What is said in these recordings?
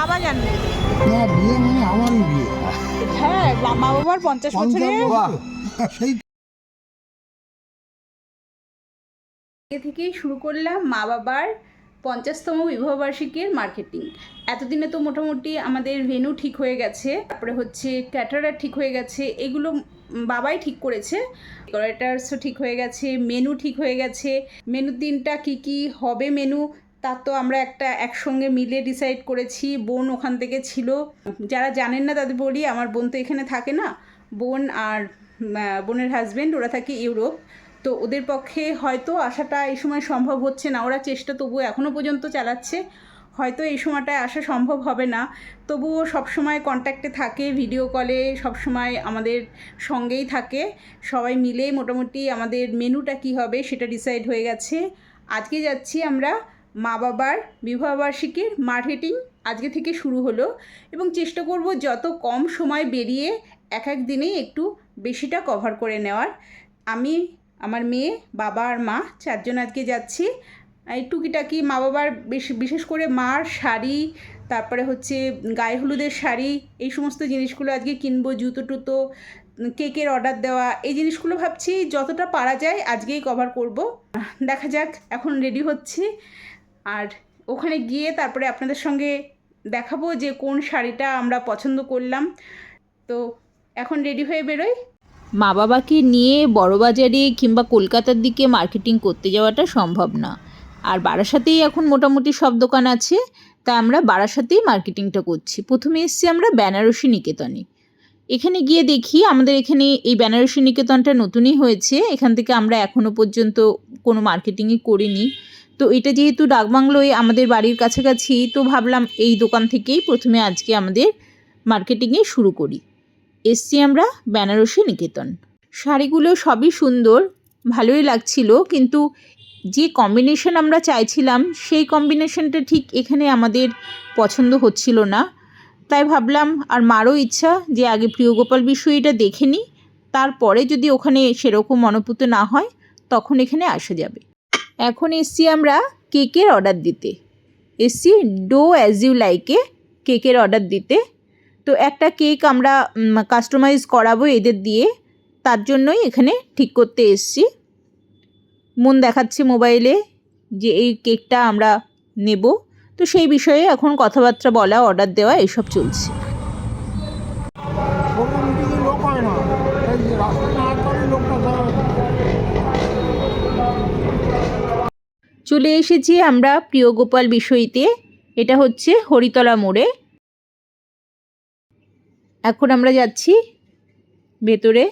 বাবা জানবে না বিয়ে মানে আমারই বিয়ে। হ্যাঁ মা বাবার পঞ্চাশ বছরে। সেই এ থেকেই শুরু করলাম মা বাবার পঞ্চাশতম বিবাহবার্ষিকীর মার্কেটিং। এতদিনে তো মোটামুটি আমাদের ভেনু ঠিক হয়ে গেছে তারপরে হচ্ছে ক্যাটারার ঠিক হয়ে গেছে এগুলো বাবাই ঠিক করেছে। ডেকোরেটার্সও ঠিক হয়ে গেছে মেনু ঠিক হয়ে গেছে। মেনুর দিনটা কি কি হবে মেনু তা তো আমরা একটা একসঙ্গে মিলে ডিসাইড করেছি, বোন ওখান থেকে ছিল। যারা জানেন না তাদের বলি, আমার বোন তো এখানে থাকে না। বোন আর বোনের হাজব্যান্ড ওরা থাকে ইউরোপ। তো ওদের পক্ষে হয়তো আসাটা এই সময় সম্ভব হচ্ছে না। ওরা চেষ্টা তবুও এখনও পর্যন্ত চালাচ্ছে। হয়তো এই সময়টায় আসা সম্ভব হবে না। তবুও সবসময় কন্ট্যাক্টে থাকে ভিডিও কলে সবসময় আমাদের সঙ্গেই থাকে। সবাই মিলে মোটামুটি আমাদের মেনুটা কি হবে সেটা ডিসাইড হয়ে গেছে। আজকে যাচ্ছি আমরা মা বাবার বিবাহবার্ষিকীর মার্কেটিং আজকে থেকে শুরু হলো এবং চেষ্টা করব যত কম সময় বেরিয়ে এক এক দিনেই একটু বেশিটা কভার করে নেওয়ার। আমি, আমার মেয়ে, বাবা আর মা চারজন আজকে যাচ্ছি। এই টুকিটাকি মা বাবার বেশ, বিশেষ করে মার শাড়ি, তারপরে হচ্ছে গায়ে হলুদের শাড়ি, এই সমস্ত জিনিসগুলো আজকে কিনবো, জুতো টুতো, কেকের অর্ডার দেওয়া, এই জিনিসগুলো ভাবছি যতটা পারা যায় আজকেই কভার করব। দেখা যাক, এখন রেডি হচ্ছি। আর ওখানে গিয়ে তারপরে আপনাদের সঙ্গে দেখাবো যে কোন শাড়িটা আমরা পছন্দ করলাম। তো এখন রেডি হয়ে বেরোই। মা বাবাকে নিয়ে বড়বাজারে কিংবা কলকাতার দিকে মার্কেটিং করতে যাওয়াটা সম্ভব না। আর বারাসাতেই এখন মোটামুটি সব দোকান আছে, তাই আমরা বারাসাতেই মার্কেটিংটা করছি। প্রথমে এসেছি আমরা বেনারসি নিকেতনে। এখানে গিয়ে দেখি আমাদের এখানে এই বেনারসি নিকেতনটা নতুনই হয়েছে। এখান থেকে আমরা এখনও পর্যন্ত কোনো মার্কেটিংই করিনি। তো এটা যেহেতু ডাকবাংলোয় আমাদের বাড়ির কাছাকাছি, তো ভাবলাম এই দোকান থেকেই প্রথমে আজকে আমাদের মার্কেটিংয়ে শুরু করি। এসছি আমরা বেনারসি নিকেতন। শাড়িগুলো সবই সুন্দর, ভালোই লাগছিল, কিন্তু যে কম্বিনেশন আমরা চাইছিলাম, সেই কম্বিনেশনটা ঠিক এখানে আমাদের পছন্দ হচ্ছিল না। তাই ভাবলাম, আর মারও ইচ্ছা যে আগে প্রিয়গোপাল বিষয়টা দেখে নিই তারপরে যদি ওখানে সেরকম মনোপুত না হয়, তখন এখানে আসা যাবে। এখন এসছি আমরা কেকের অর্ডার দিতে। এসছি ডো অ্যাজ ইউ লাইকে কেকের অর্ডার দিতে। তো একটা কেক আমরা কাস্টমাইজ করাবো এদের দিয়ে। তার জন্যই এখানে ঠিক করতে এসছি। মন দেখাচ্ছে মোবাইলে যে এই কেকটা আমরা নেব। তো সেই বিষয়ে এখন কথাবার্তা বলা অর্ডার দেওয়া, এসব চলছে। চলে এসেছি আমরা প্রিয় গোপাল বিষয়তে। এটা হচ্ছে হরিতলা মোড়ে। এখন আমরা যাচ্ছি ভেতরে।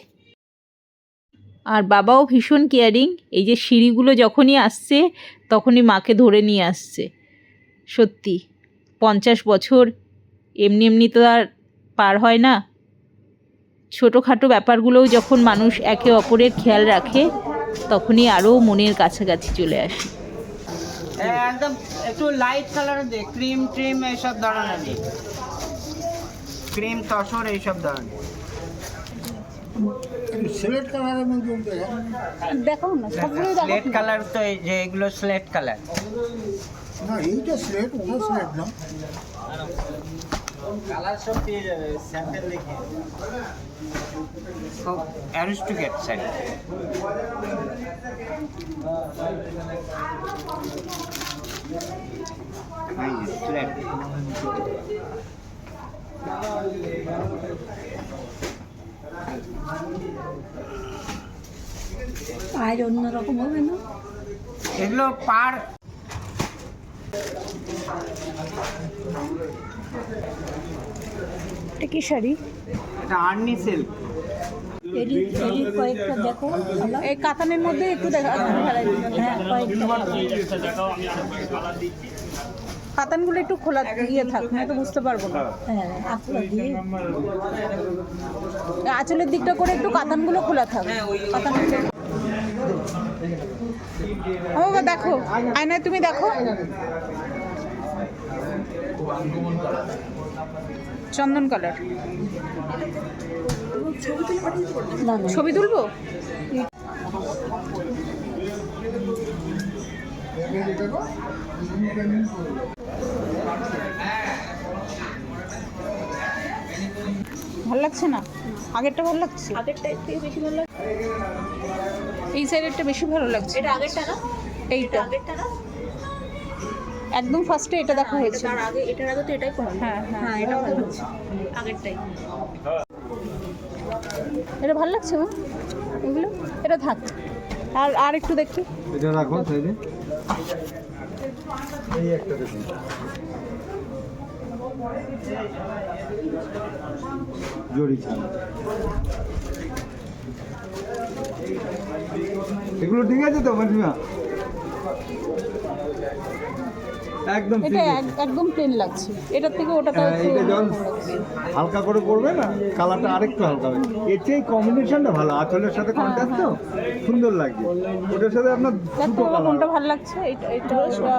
আর বাবাও ভীষণ কেয়ারিং, এই যে সিঁড়িগুলো যখনই আসছে, তখনই মাকে ধরে নিয়ে আসছে। সত্যি, পঞ্চাশ বছর, এমনি এমনি তো আর পার হয় না। ছোটোখাটো ব্যাপারগুলোও যখন মানুষ একে অপরের খেয়াল রাখে, তখনই আরও মনের কাছাকাছি চলে আসে। একদম একটু light colour day cream trim এইসব ধরনের নেই ক্রিম তসর এইসব ধরনের। সিলেট কালারের মধ্যে দেখো না সবগুলোই স্লেট কালার তো এই যে এগুলো স্লেট কালার না এইটা সিলেট ওটা সিলেট না। কালার সব পেয়ে যাবে স্যাম্পল পায়ের অন্যরকম হবে না? এগুলো পার এটা কি শাড়ি? এটা আর্নি সিল্ক। কয়েকটা দেখো এই কাতানের মধ্যে একটু দেখা হ্যাঁ কাতানগুলো একটু খোলা ইয়ে থাক না তো বুঝতে পারব না। হ্যাঁ আঁচলের দিকটা করে একটু কাতানগুলো খোলা থাক। কাতানগুলো ও দেখো আয়নায় তুমি দেখো। চন্দন কালার। ছবি তুলবো? ভালো লাগছে না? আগেরটা ভালো লাগছে? আগেরটা এর থেকে বেশি ভালো লাগছে। এই সাইডেরটা বেশি ভালো লাগছে। এটা আগেরটা না? এইটা। আগেরটা না? একদম ফার্স্টে এটা দেখা হয়েছে তার আগে এটার আগে তো এটাই কম হ্যাঁ হ্যাঁ হ্যাঁ এটা ভালো হচ্ছে আগেরটাই। এটা ভালো লাগছে মা? এগুলো? এটা থাক। আর আর একটু দেখি। এটা রাখুন সাইডে। এই একটা দেখুন। জড়ি এগুলো ঠিক আছে তো মাসিমা একদম এটা এক- একদম প্লেন লাগছে। এটার থেকে ওটাতে হ্যাঁ, এটা যখন। হালকা করে করবে না কালারটা আরেকটু হালকা হবে। এর চেয়ে কম্বিনেশনটা ভালো। আঁচলের সাথে কন্ট্রাস্ট তো সুন্দর লাগছে। ওটার সাথে আপনার দুটো কালার কোনটা ভালো লাগছে? এটা এটা এটা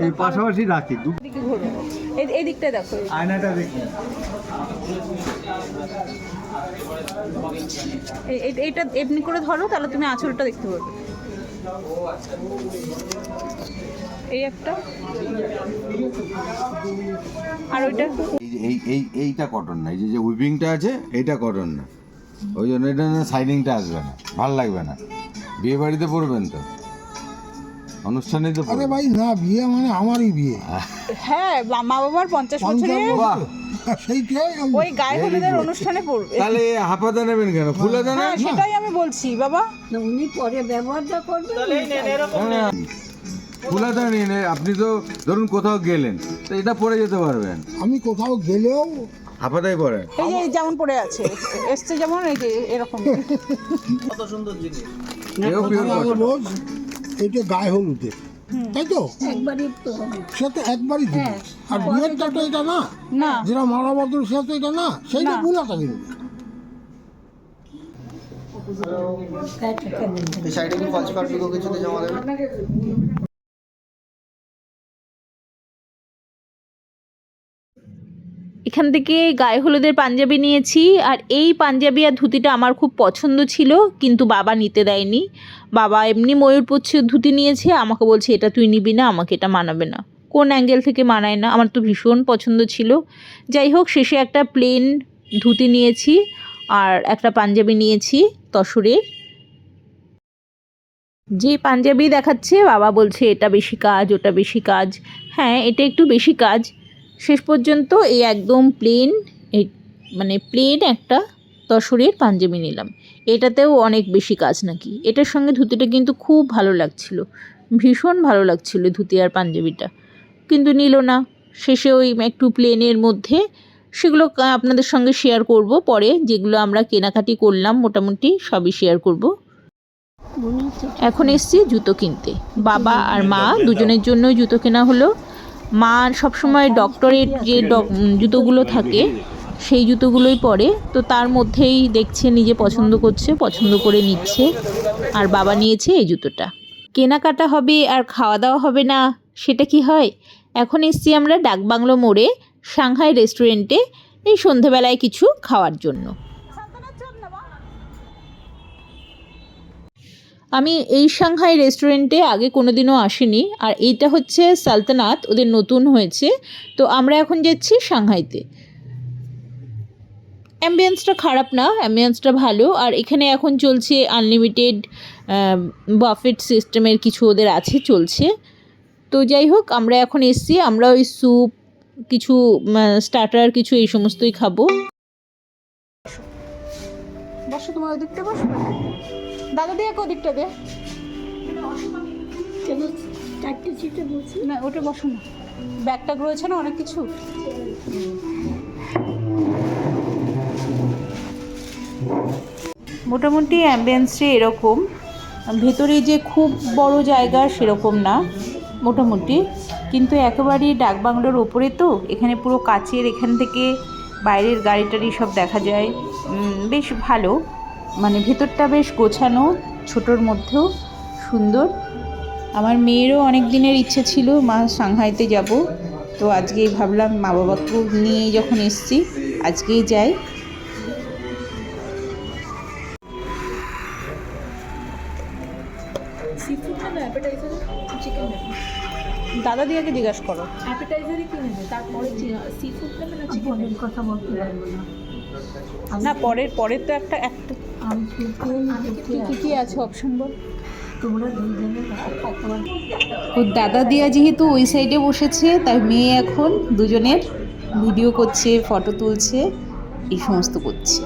এই পাশাপাশি রাখি দু দিকে ঘুরো। এই দিকটা দেখো। আয়নাটা দেখি। এই- এমনি করে ধরো তাহলে তুমি আঁচলটা দেখতে পারবে। এই একটা। আর ওইটা এই এই এই এইটা কটন না এই যে যে উইপিংটা আছে এইটা কটন না। ওই জন্য এটা সাইডিংটা আসবে না ভালো লাগবে না। বিয়ে বাড়িতে পড়বেন তো। অনুষ্ঠানেই তো আরে ভাই না বিয়ে মানে আমারই বিয়ে। হ্যাঁ মা বাবার পঞ্চাশ বছরে? ওই গায়ে হলুদের অনুষ্ঠানে পড়বে। তাহলে হাফাদা নেবেন কেন? ফুলাদা হ্যাঁ সেটাই আমি বলছি বাবা। উনি পরে ব্যবহারটা করবেন। ফুলাদা নিন এ, আপনি তো ধরুন কোথাও গেলেন তো এটা পরে যেতে পারবেন। আমি কোথাও গেলেও হাফাদাই পরেন এই যে যেমন পড়ে আছে এসছে যেমন এই যে এরকম। এও পিওর আমি কটন রোজ এটা গায়ে হলুদে তাই তো? একবারই সে তো একবারই দিবে। আর বিয়েরটা তো এটা না। না। যেটা মারা বদল সে তো এটা না। সেইটা। বুলাটা কিন্তু এই সাইডে কি ফলস পার কিছুতে জমা দেবেন এখান থেকে গায়ে হলুদের পাঞ্জাবি নিয়েছি আর এই পাঞ্জাবি আর ধুতিটা আমার খুব পছন্দ ছিল, কিন্তু বাবা নিতে দেয়নি। বাবা এমনি ময়ূরপচ্ছ ধুতি নিয়েছে, আমাকে বলছে, এটা তুই নিবি না, আমাকে এটা মানাবে না। কোন অ্যাঙ্গেল থেকে মানায় না, আমার তো ভীষণ পছন্দ ছিল। যাই হোক, শেষে একটা প্লেন ধুতি নিয়েছি আর একটা পাঞ্জাবি নিয়েছি তসরের। যে পাঞ্জাবি দেখাচ্ছে, বাবা বলছে, এটা বেশি কাজ, ওটা বেশি কাজ। হ্যাঁ এটা একটু বেশি কাজ শেষ পর্যন্ত এই একদম প্লেন এই মানে প্লেন একটা তসরের পাঞ্জাবি নিলাম। এটাতেও অনেক বেশি কাজ নাকি? এটার সঙ্গে ধুতিটা কিন্তু খুব ভালো লাগছিল। ভীষণ ভালো লাগছিল ধুতি আর পাঞ্জাবিটা। কিন্তু নিল না। শেষে ওই একটু প্লেনের মধ্যে সেগুলো আপনাদের সঙ্গে শেয়ার করব পরে। যেগুলো আমরা কেনাকাটি করলাম, মোটামুটি সবই শেয়ার করব। এখন এসছি জুতো কিনতে। বাবা আর মা দুজনের জন্যই জুতো কেনা হলো। মা সবসময় ডক্টরের যে ডক- জুতোগুলো থাকে সেই জুতোগুলোই পরে। তো তার মধ্যেই দেখছে নিজে পছন্দ করছে পছন্দ করে নিচ্ছে। আর বাবা নিয়েছে এই জুতোটা। কেনাকাটা হবে আর খাওয়া দাওয়া হবে না সেটা কি হয়? এখন এসছি আমরা ডাকবাংলো মোড়ে সাংহাই রেস্টুরেন্টে এই সন্ধেবেলায় কিছু খাওয়ার জন্য। আমি এই সাংহাই রেস্টুরেন্টে আগে কোনোদিনও আসিনি, আর এইটা হচ্ছে সালতানাত, ওদের নতুন হয়েছে। তো আমরা এখন যাচ্ছি সাংহাইতে। অ্যাম্বিয়েন্সটা খারাপ না অ্যাম্বিয়েন্সটা ভালো, আর এখানে এখন চলছে আনলিমিটেড বাফেট সিস্টেমের কিছু ওদের আছে, চলছে। তো যাই হোক, আমরা এখন এসছি, আমরা ওই স্যুপ কিছু স্টার্টার কিছু এই সমস্তই খাব। বসো তোমার ওই দিকটা বসো দাদা দিয়ে ওদিকটা দে। না ওটা বসো না। ব্যাগটা রয়েছে না অনেক কিছু? মোটামুটি অ্যাম্বিয়েন্সে এরকম। ভেতরে যে খুব বড় জায়গা সেরকম না মোটামুটি। কিন্তু একেবারেই ডাকবাংলোর ওপরে তো এখানে পুরো কাচের এখান থেকে বাইরের গাড়ি টাড়ি সব দেখা যায়। বেশ ভালো। মানে ভেতরটা বেশ গোছানো ছোটোর মধ্যেও সুন্দর। আমার মেয়েরও অনেক দিনের ইচ্ছে ছিল মা সাংহাইতে যাব। তো আজকেই ভাবলাম মা বাবাকেও নিয়ে যখন এসছি আজকেই যাই। দাদা দিয়াকে জিজ্ঞাসা করো। অ্যাপেটাইজারে কি নেবে তারপরে সি ফুড নেবে না চিকেন কথা বলতে পারব না না পরের পরের তো একটা একটা কি কি কি আছে অপশন বল? ওর দাদা দিয়া যেহেতু ওই সাইডে বসেছে তাই মেয়ে এখন দুজনের ভিডিও করছে ফটো তুলছে এই সমস্ত করছে।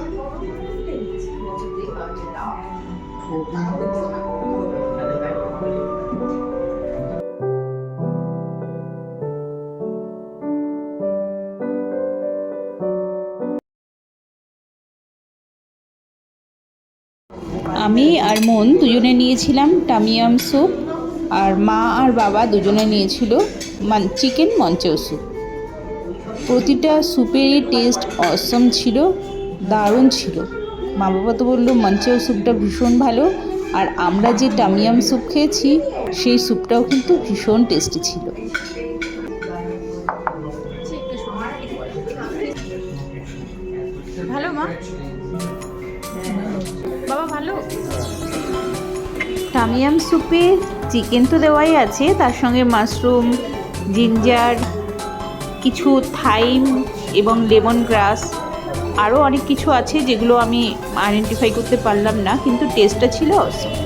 আমি আর মন দুজনে নিয়েছিলাম টামিয়াম স্যুপ, আর মা আর বাবা দুজনে নিয়েছিল মান, চিকেন মঞ্চেও স্যুপ। প্রতিটা স্যুপেরই টেস্ট অসম ছিল, দারুণ ছিল। মা বাবা তো বলল, মঞ্চেও স্যুপটা ভীষণ ভালো। আর আমরা যে টামিয়াম স্যুপ খেয়েছি, সেই স্যুপটাও কিন্তু ভীষণ টেস্টি ছিল। টামিয়াম স্যুপে চিকেন তো দেওয়াই আছে, তার সঙ্গে মাশরুম জিঞ্জার কিছু থাইম এবং লেমন গ্রাস আরও অনেক কিছু আছে যেগুলো আমি আইডেন্টিফাই করতে পারলাম না, কিন্তু টেস্টটা ছিল awesome।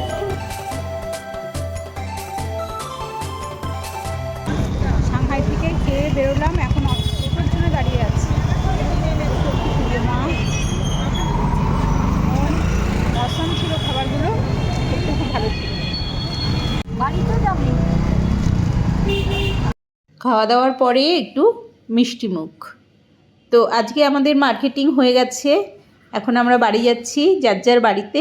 খাওয়া দাওয়ার পরে একটু মিষ্টি মুখ। তো আজকে আমাদের মার্কেটিং হয়ে গেছে। এখন আমরা বাড়ি যাচ্ছি, যার যার বাড়িতে